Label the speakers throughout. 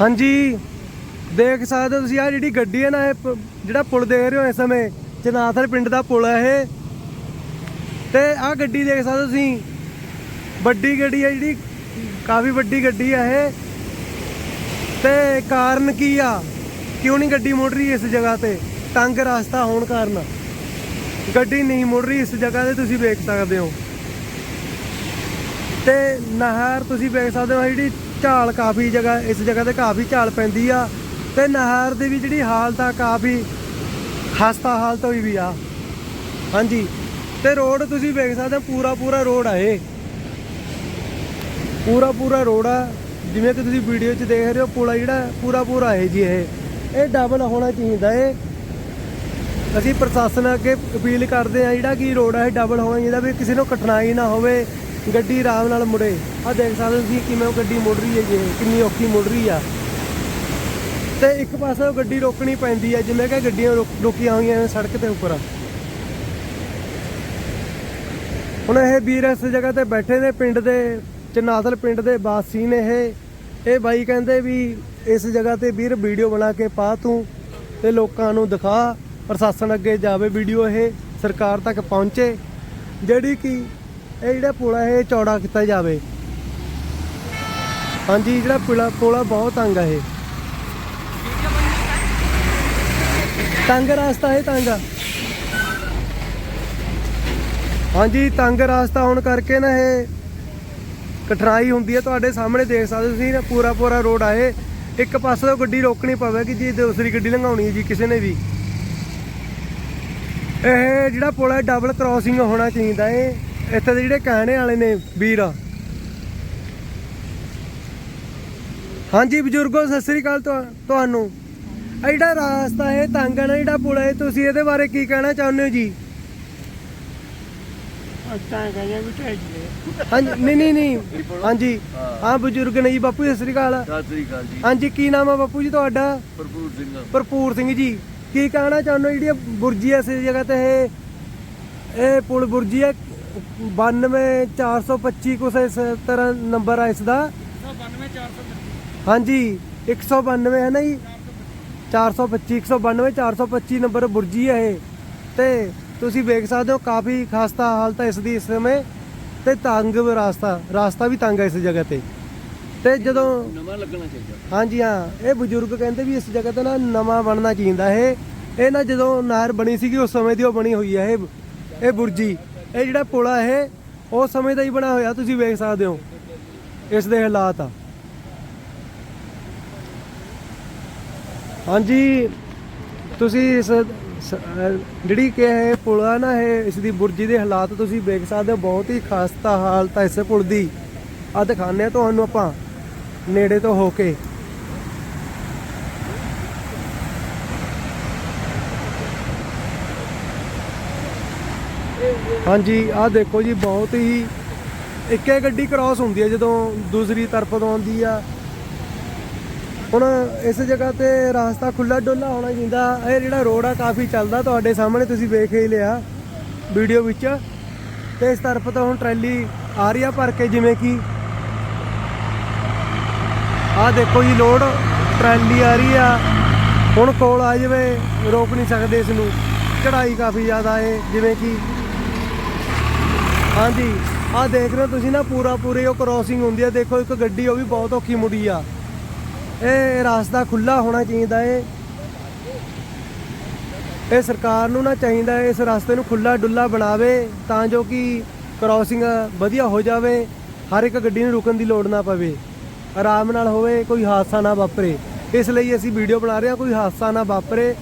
Speaker 1: ਹਾਂਜੀ। ਦੇਖ ਸਕਦੇ ਹੋ ਤੁਸੀਂ ਆ ਜਿਹੜੀ ਗੱਡੀ ਹੈ ਨਾ, ਇਹ ਪ- ਜਿਹੜਾ ਪੁਲ ਦੇਖ ਰਹੇ ਹੋ ਇਸ ਸਮੇਂ, ਜਨਾਥਲ ਪਿੰਡ ਦਾ ਪੁਲ ਹੈ ਇਹ। ਤੇ ਆ ਗੱਡੀ ਦੇਖ ਸਕਦੇ ਹੋ ਤੁਸੀਂ, ਵੱਡੀ ਗੱਡੀ ਹੈ ਜਿਹੜੀ, ਕਾਫੀ ਵੱਡੀ ਗੱਡੀ ਹੈ ਇਹ। ਤੇ ਕਾਰਨ ਕੀ ਆ? ਕਿਉਂ ਨਹੀਂ ਗੱਡੀ ਮੁੜ ਰਹੀ ਇਸ ਜਗ੍ਹਾ ਤੇ? ਤੰਗ ਰਸਤਾ ਹੋਣ ਕਾਰਨ। ਗੱਡੀ ਨਹੀਂ ਮੁੜ ਰਹੀ ਇਸ ਜਗ੍ਹਾ ਤੇ, ਤੁਸੀਂ ਵੇਖ ਸਕਦੇ ਹੋ। ਤੇ ਨਹਿਰ ਤੁਸੀਂ ਵੇਖ ਸਕਦੇ ਹੋ ਜਿਹੜੀ ਝਾਲ ਕਾਫੀ ਜਗ੍ਹਾ, ਇਸ ਜਗ੍ਹਾ ਤੇ ਕਾਫੀ ਝਾਲ ਪੈਂਦੀ ਆ ਤੇ ਨਹਿਰ ਦੀ ਵੀ ਜਿਹੜੀ ਹਾਲਤ ਆ, ਕਾਫੀ ਖਸਤਾ ਹਾਲਤ ਹੋਈ ਵੀ ਆ। ਹਾਂਜੀ, ਤੇ ਰੋਡ ਤੁਸੀਂ ਵੇਖ ਸਕਦੇ ਹੋ, ਪੂਰਾ ਪੂਰਾ ਰੋਡ ਆ ਇਹ। ਪੂਰਾ ਪੂਰਾ ਰੋਡ ਆ, ਜਿਵੇਂ ਕਿ ਤੁਸੀਂ ਵੀਡੀਓ 'ਚ ਦੇਖ ਰਹੇ ਹੋ, ਪੁਲ ਜਿਹੜਾ ਪੂਰਾ ਪੂਰਾ ਹੈ ਜੀ ਇਹ। ਇਹ ਡਬਲ ਹੋਣਾ ਚਾਹੀਦਾ ਇਹ। ਅਸੀਂ ਪ੍ਰਸ਼ਾਸਨ ਅੱਗੇ ਅਪੀਲ ਕਰਦੇ ਆ, ਜਿਹੜਾ ਕਿ ਰੋਡ ਆ, ਇਹ ਡਬਲ ਹੋਣਾ ਚਾਹੀਦਾ ਵੀ ਕਿਸੇ ਨੂੰ ਕਠਿਨਾਈ ਨਾ ਹੋਵੇ ਗੱਡੀ ਆਰਾਮ ਨਾਲ ਮੁੜੇ। ਆ ਦੇਖ ਸਕਦੇ ਹੋ ਤੁਸੀਂ ਕਿਵੇਂ ਉਹ ਗੱਡੀ ਮੁੜ ਰਹੀ ਹੈ ਜੀ, ਕਿੰਨੀ ਔਖੀ ਮੁੜ ਰਹੀ ਆ। ਤੇ ਇੱਕ ਪਾਸੇ ਉਹ ਗੱਡੀ ਰੋਕਣੀ ਪੈਂਦੀ ਹੈ ਜਿਵੇਂ ਕਿ ਗੱਡੀਆਂ ਰੁਕ- ਰੁਕੀਆਂ ਹੋਈਆਂ ਨੇ ਸੜਕ ਦੇ ਉੱਪਰ। ਹੁਣ ਇਹ ਵੀਰ ਇਸ ਜਗ੍ਹਾ ਤੇ ਬੈਠੇ ਨੇ, ਪਿੰਡ ਦੇ ਚਨਾਦਲ ਪਿੰਡ ਦੇ ਵਾਸੀ ਨੇ ਇਹ। ਇਹ ਬਾਈ ਕਹਿੰਦੇ ਵੀ ਇਸ ਜਗ੍ਹਾ ਤੇ ਵੀਰ ਵੀਡੀਓ ਬਣਾ ਕੇ ਪਾ ਤੂੰ ਤੇ ਲੋਕਾਂ ਨੂੰ ਦਿਖਾ, ਪ੍ਰਸ਼ਾਸਨ ਅੱਗੇ ਜਾਵੇ ਵੀਡੀਓ ਇਹ, ਸਰਕਾਰ ਤੱਕ ਪਹੁੰਚੇ। ਜਿਹੜੀ ਕਿ ਇਹ ਜਿਹੜਾ ਪੁਲ ਹੈ ਇਹ ਚੌੜਾ ਕੀਤਾ ਜਾਵੇ। ਹਾਂਜੀ, ਜਿਹੜਾ ਪੁਲਾ ਪੁਲਾ ਬਹੁਤ ਤੰਗ ਹੈ ਇਹ। ਤੰਗ ਰਸਤਾ ਹੈ ਤੰਗ ਹਾਂਜੀ, ਤੰਗ ਰਸਤਾ ਹੋਣ ਕਰਕੇ ਨਾ ਇਹ ਕਠਿਨਾਈ ਹੁੰਦੀ ਹੈ ਤੁਹਾਡੇ ਸਾਹਮਣੇ ਦੇਖ ਸਕਦੇ ਤੁਸੀਂ, ਨਾ ਪੂਰਾ ਪੂਰਾ ਰੋਡ ਆਏ ਇੱਕ ਪਾਸੇ ਤੋਂ ਗੱਡੀ ਰੋਕਣੀ ਪਵੇਗੀ ਜੀ ਦੂਸਰੀ ਗੱਡੀ ਲੰਘਾਉਣੀ ਹੈ ਜੀ, ਕਿਸੇ ਨੇ ਵੀ। ਇਹ ਜਿਹੜਾ ਪੁਲ ਹੈ ਡਬਲ ਕ੍ਰਾਸਿੰਗ ਹੋਣਾ ਚਾਹੀਦਾ ਏ। ਇੱਥੇ ਦੇ ਜਿਹੜੇ ਕਹਿਣੇ ਵਾਲੇ ਨੇ ਵੀਰ। ਹਾਂਜੀ ਬਜ਼ੁਰਗੋ ਸਤਿ ਸ੍ਰੀ ਅਕਾਲ ਤੁਹਾ- ਤੁਹਾਨੂੰ। ਇਹ ਜਿਹੜਾ ਰਾਸਤਾ ਹੈ ਤੰਗ ਹੈ ਨਾ ਜਿਹੜਾ ਪੁਲ ਹੈ ਤੁਸੀਂ ਇਹਦੇ ਬਾਰੇ ਕੀ ਕਹਿਣਾ ਚਾਹੁੰਦੇ ਹੋ ਜੀ?
Speaker 2: ਅੱਛਾ ਕਹਿੰਦੇ ਵੀ
Speaker 1: ਹਾਂਜੀ ਨਹੀਂ ਨਹੀਂ ਨਹੀਂ। ਹਾਂਜੀ। ਹਾਂ ਬਜ਼ੁਰਗ ਨੇ ਜੀ ਬਾਪੂ ਸਤਿ ਸ੍ਰੀ ਅਕਾਲ।
Speaker 3: ਸਤਿ ਸ੍ਰੀ ਅਕਾਲ ਜੀ।
Speaker 1: ਹਾਂਜੀ ਕੀ ਨਾਮ ਆ ਬਾਪੂ ਜੀ ਤੁਹਾਡਾ?
Speaker 3: ਭਰਪੂਰ ਸਿੰਘ।
Speaker 1: ਭਰਪੂਰ ਸਿੰਘ ਜੀ। ਕੀ ਕਹਿਣਾ ਚਾਹੁੰਦੇ ਹੋ? ਜਿਹੜੀ ਬੁਰਜੀ ਐ ਇਸ ਜਗ੍ਹਾ ਤੇ ਇਹ ਇਹ ਪੁਲ ਬੁਰਜੀ ਹੈ 92425 ਕੁਛ ਇਸ ਤਰ੍ਹਾਂ ਨੰਬਰ ਆ ਇਸ ਦਾ
Speaker 2: 92425
Speaker 1: ਹਾਂਜੀ 192 ਹੈ ਨਾ ਜੀ? 425 192 425 ਨੰਬਰ ਬੁਰਜੀ ਹੈ ਇਹ। ਤੇ ਤੁਸੀਂ ਵੇਖ ਸਕਦੇ ਹੋ ਕਾਫੀ ਖਸਤਾ ਹਾਲਤ ਹੈ ਇਸ ਦੀ ਇਸ ਸਮੇਂ। ਤੇ ਤੰਗ ਵੀ ਰਾਸਤਾ ਰਾਸਤਾ ਵੀ ਤੰਗ ਹੈ ਇਸ ਜਗ੍ਹਾ ਤੇ। ਤੇ ਜਦੋਂ
Speaker 3: ਨਵਾਂ ਲੱਗਣਾ ਚਾਹੀਦਾ।
Speaker 1: ਹਾਂਜੀ ਹਾਂ ਇਹ ਬਜ਼ੁਰਗ ਕਹਿੰਦੇ ਵੀ ਇਸ ਜਗ੍ਹਾ ਤੇ ਨਾ ਨਵਾਂ ਬਣਨਾ ਚਾਹੀਦਾ ਇਹ ਇਹ ਨਾ ਜਦੋਂ ਨਹਿਰ ਬਣੀ ਸੀਗੀ ਉਸ ਸਮੇਂ ਦੀ ਉਹ ਬਣੀ ਹੋਈ ਹੈ ਇਹ ਇਹ ਬੁਰਜੀ। ਇਹ ਜਿਹੜਾ ਪੁਲ ਆ ਇਹ ਉਸ ਸਮੇਂ ਦਾ ਹੀ ਬਣਾ ਹੋਇਆ, ਤੁਸੀਂ ਵੇਖ ਸਕਦੇ ਹੋ। ਇਸ ਦੇ ਹਾਲਾਤ ਆ। ਹਾਂਜੀ, ਤੁਸੀਂ ਇਸ ਜਿਹੜੀ ਕਿ ਇਹ ਪੁਲ ਆ ਨਾ, ਇਹ ਇਸ ਦੀ ਬੁਰਜੀ ਦੇ ਹਾਲਾਤ ਤੁਸੀਂ ਵੇਖ ਸਕਦੇ ਹੋ, ਬਹੁਤ ਹੀ ਖਸਤਾ ਹਾਲਤ ਹੈ ਇਸ ਪੁਲ ਦੀ। ਆ ਦਿਖਾਉਂਦੇ ਆ ਤੁਹਾਨੂੰ ਆਪਾਂ, ਨੇੜੇ ਤੋਂ ਹੋ ਕੇ। ਹਾਂਜੀ, ਆਹ ਦੇਖੋ ਜੀ, ਬਹੁਤ ਹੀ ਇੱਕੇ ਗੱਡੀ ਕ੍ਰਾਸ ਹੁੰਦੀ ਹੈ ਜਦੋਂ ਦੂਸਰੀ ਤਰਫ ਤੋਂ ਆਉਂਦੀ ਆ। ਹੁਣ ਇਸ ਜਗ੍ਹਾ ਤੇ ਰਸਤਾ ਖੁੱਲਾ ਡੁੱਲਾ ਹੋਣਾ ਚਾਹੀਦਾ ਇਹ ਜਿਹੜਾ ਰੋਡ ਆ ਕਾਫੀ ਚੱਲਦਾ ਤੁਹਾਡੇ ਸਾਹਮਣੇ, ਤੁਸੀਂ ਵੇਖ ਹੀ ਲਿਆ ਵੀਡੀਓ ਵਿੱਚ। ਤੇ ਇਸ ਤਰਫ ਤੋਂ ਹੁਣ ਟਰੈਲੀ ਆ ਰਹੀ ਆ ਭਰ ਕੇ, ਜਿਵੇਂ ਕਿ ਆਹ ਦੇਖੋ ਜੀ, ਲੋਡ, ਟਰੈਲੀ ਆ ਰਹੀ ਆ। ਹੁਣ ਕੋਲ ਆ ਜਾਵੇ, ਰੋਕ ਨਹੀਂ ਸਕਦੇ ਇਸ ਨੂੰ। ਚੜਾਈ ਕਾਫੀ ਜ਼ਿਆਦਾ ਏ, ਜਿਵੇਂ ਕਿ ਹਾਂਜੀ। ਆਹ ਦੇਖ ਰਹੇ ਹੋ ਤੁਸੀਂ ਨਾ, ਪੂਰਾ ਪੂਰੀ ਉਹ ਕ੍ਰੋਸਿੰਗ ਹੁੰਦੀ ਆ। ਦੇਖੋ, ਇੱਕ ਗੱਡੀ, ਉਹ ਵੀ ਬਹੁਤ ਔਖੀ ਮੁੜੀ ਆ। ਇਹ ਰਸਤਾ ਖੁੱਲਾ ਹੋਣਾ ਚਾਹੀਦਾ ਏ। ਇਹ ਸਰਕਾਰ ਨੂੰ ਨਾ ਚਾਹੀਦਾ ਇਸ ਰਸਤੇ ਨੂੰ ਖੁੱਲਾ ਡੁੱਲਾ ਬਣਾਵੇ, ਤਾਂ ਜੋ ਕਿ ਕ੍ਰੋਸਿੰਗ ਵਧੀਆ ਹੋ ਜਾਵੇ, ਹਰ ਇੱਕ ਗੱਡੀ ਨੂੰ ਰੁਕਣ ਦੀ ਲੋੜ ਨਾ ਪਵੇ। ਆਰਾਮ ਨਾਲ ਹੋਵੇ, ਕੋਈ ਹਾਦਸਾ ਨਾ ਵਾਪਰੇ। ਇਸ ਲਈ ਅਸੀਂ ਵੀਡੀਓ ਬਣਾ ਰਹੇ ਹਾਂ, ਕੋਈ ਹਾਦਸਾ ਨਾ ਵਾਪਰੇ।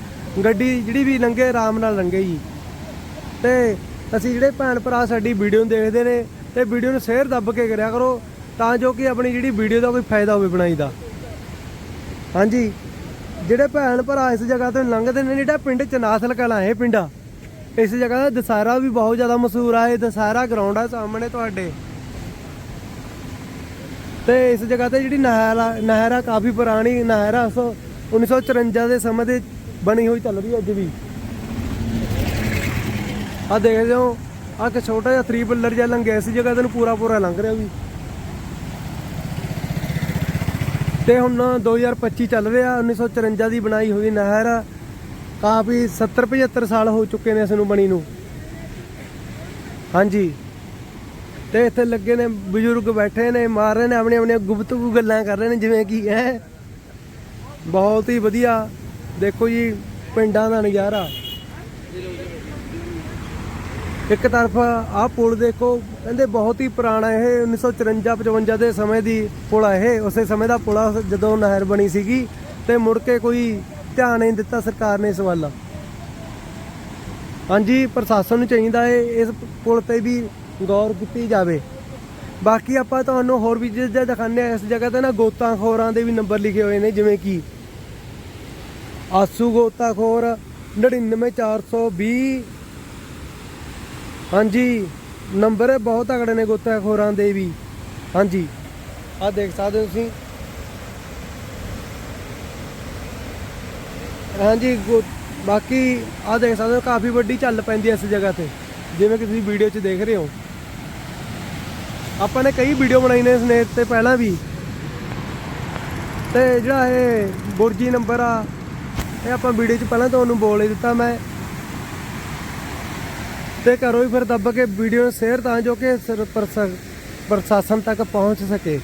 Speaker 1: ਗੱਡੀ ਜਿਹੜੀ ਵੀ ਲੰਘੇ, ਆਰਾਮ ਨਾਲ ਲੰਘੇ ਜੀ। ਤੇ ਅਸੀਂ ਜਿਹੜੇ ਭੈਣ ਭਰਾ ਸਾਡੀ ਵੀਡੀਓ ਨੂੰ ਦੇਖਦੇ ਨੇ ਤੇ ਵੀਡੀਓ ਨੂੰ ਸ਼ੇਅਰ ਦੱਬ ਕੇ ਕਰਿਆ ਕਰੋ, ਤਾਂ ਜੋ ਕਿ ਆਪਣੀ ਜਿਹੜੀ ਵੀਡੀਓ ਦਾ ਕੋਈ ਫਾਇਦਾ ਹੋਵੇ ਬਣਾਈ ਦਾ ਹਾਂਜੀ, ਜਿਹੜੇ ਭੈਣ ਭਰਾ ਇਸ ਜਗ੍ਹਾ ਤੋਂ ਲੰਘਦੇ ਨੇ, ਜਿਹੜਾ ਪਿੰਡ ਚਨਾਸਲ ਕਲਾਂ ਹੈ ਪਿੰਡਾ ਇਸ ਜਗ੍ਹਾ ਦਾ ਦਸਹਿਰਾ ਵੀ ਬਹੁਤ ਜ਼ਿਆਦਾ ਮਸ਼ਹੂਰ ਆ, ਇਹ ਦਸਹਿਰਾ ਗਰਾਊਂਡ ਆ ਸਾਹਮਣੇ ਤੁਹਾਡੇ। ਤੇ ਇਸ ਜਗ੍ਹਾ ਤੇ ਜਿਹੜੀ ਨਹਿਰ ਆ ਨਹਿਰ ਆ ਕਾਫੀ ਪੁਰਾਣੀ, ਨਹਿਰ ਆ ਸੋ 1954 ਦੇ ਸਮੇਂ ਦੇ ਬਣੀ ਹੋਈ ਚੱਲ ਰਹੀ ਹੈ ਅੱਜ ਵੀ। ਆ ਦੇਖਦੇ ਹੋ ਆ ਕਿ ਛੋਟਾ ਜਿਹਾ 3 ਪਿੱਲਰ ਜਿਹਾ ਲੰਘਿਆ ਸੀ ਜਗ੍ਹਾ ਤੈਨੂੰ ਪੂਰਾ ਪੂਰਾ ਲੰਘ ਰਿਹਾ ਵੀ। ਤੇ ਹੁਣ 2025 ਚੱਲ ਰਿਹਾ 1954 ਦੀ ਬਣਾਈ ਹੋਈ ਨਹਿਰ। ਕਾਫੀ 70 75 ਸਾਲ ਹੋ ਚੁੱਕੇ ਨੇ ਇਸ ਨੂੰ ਬਣੀ ਨੂੰ। ਹਾਂਜੀ। ਤੇ ਇੱਥੇ ਲੱਗੇ ਨੇ, ਬਜ਼ੁਰਗ ਬੈਠੇ ਨੇ, ਮਾਰ ਰਹੇ ਨੇ, ਆਪਣੀਆਂ ਆਪਣੀਆਂ ਗੁਪਤਗੂ ਗੱਲਾਂ ਕਰ ਰਹੇ ਨੇ, ਜਿਵੇਂ ਕਿ ਹੈ ਬਹੁਤ ਹੀ ਵਧੀਆ। ਦੇਖੋ ਜੀ, ਪਿੰਡਾਂ ਦਾ ਨਜ਼ਾਰਾ। ਇੱਕ ਤਰਫ ਆਹ ਪੁਲ ਦੇਖੋ, ਕਹਿੰਦੇ ਬਹੁਤ ਹੀ ਪੁਰਾਣਾ ਇਹ 1954 55 ਦੇ ਸਮੇਂ ਦੀ ਪੁਲ ਆ ਇਹ। ਉਸੇ ਸਮੇਂ ਦਾ ਪੁਲ ਆ, ਜਦੋਂ ਨਹਿਰ ਬਣੀ ਸੀਗੀ ਤੇ ਮੁੜ ਕੇ ਕੋਈ ਧਿਆਨ ਨਹੀਂ ਦਿੱਤਾ ਸਰਕਾਰ ਨੇ ਇਸ ਵੱਲ। ਹਾਂਜੀ, ਪ੍ਰਸ਼ਾਸਨ ਨੂੰ ਚਾਹੀਦਾ ਹੈ ਇਸ ਪੁਲ ਤੇ ਵੀ ਗੌਰ ਕੀਤੀ ਜਾਵੇ। ਬਾਕੀ ਆਪਾਂ ਤੁਹਾਨੂੰ ਹੋਰ ਵੀ ਚੀਜ਼ਾਂ ਦਿਖਾਉਂਦੇ ਆ ਇਸ ਜਗ੍ਹਾ ਤੇ ਨਾ ਗੋਤਾਖੋਰਾਂ ਦੇ ਵੀ ਨੰਬਰ ਲਿਖੇ ਹੋਏ ਨੇ, ਜਿਵੇਂ ਕਿ ਆਸੂ ਗੋਤਾਖੋਰ 99420 ਹਾਂਜੀ, ਨੰਬਰ ਇਹ ਬਹੁਤ ਤਗੜੇ ਨੇ ਗੋਤਾਖੋਰਾਂ ਦੇ ਵੀ। ਹਾਂਜੀ, ਆਹ ਦੇਖ ਸਕਦੇ ਹੋ ਤੁਸੀਂ। ਹਾਂਜੀ, ਗੋ- ਬਾਕੀ ਆਹ ਦੇਖ ਸਕਦੇ ਹੋ, ਕਾਫੀ ਵੱਡੀ ਚੱਲ ਪੈਂਦੀ ਇਸ ਜਗ੍ਹਾ ਤੇ, ਜਿਵੇਂ ਕਿ ਤੁਸੀਂ ਵੀਡੀਓ 'ਚ ਦੇਖ ਰਹੇ ਹੋ। ਆਪਾਂ ਨੇ ਕਈ ਵੀਡੀਓ ਬਣਾਈ ਨੇ ਇਸ ਤੇ ਪਹਿਲਾਂ ਵੀ। ਤੇ ਜਿਹੜਾ ਇਹ ਬੁਰਜੀ ਨੰਬਰ ਆ, ਇਹ ਆਪਾਂ ਵੀਡੀਓ 'ਚ ਪਹਿਲਾਂ ਤੁਹਾਨੂੰ ਬੋਲ ਹੀ ਦਿੱਤਾ ਮੈਂ। ਤੇ ਕਰੋ ਹੀ ਫਿਰ ਦੱਬ ਕੇ ਵੀਡੀਓ ਸ਼ੇਅਰ ਤਾਂ ਜੋ ਕਿ ਸਰ- ਪ੍ਰਸ਼ਾ- ਪ੍ਰਸ਼ਾਸਨ ਤੱਕ ਪਹੁੰਚ ਸਕੇ।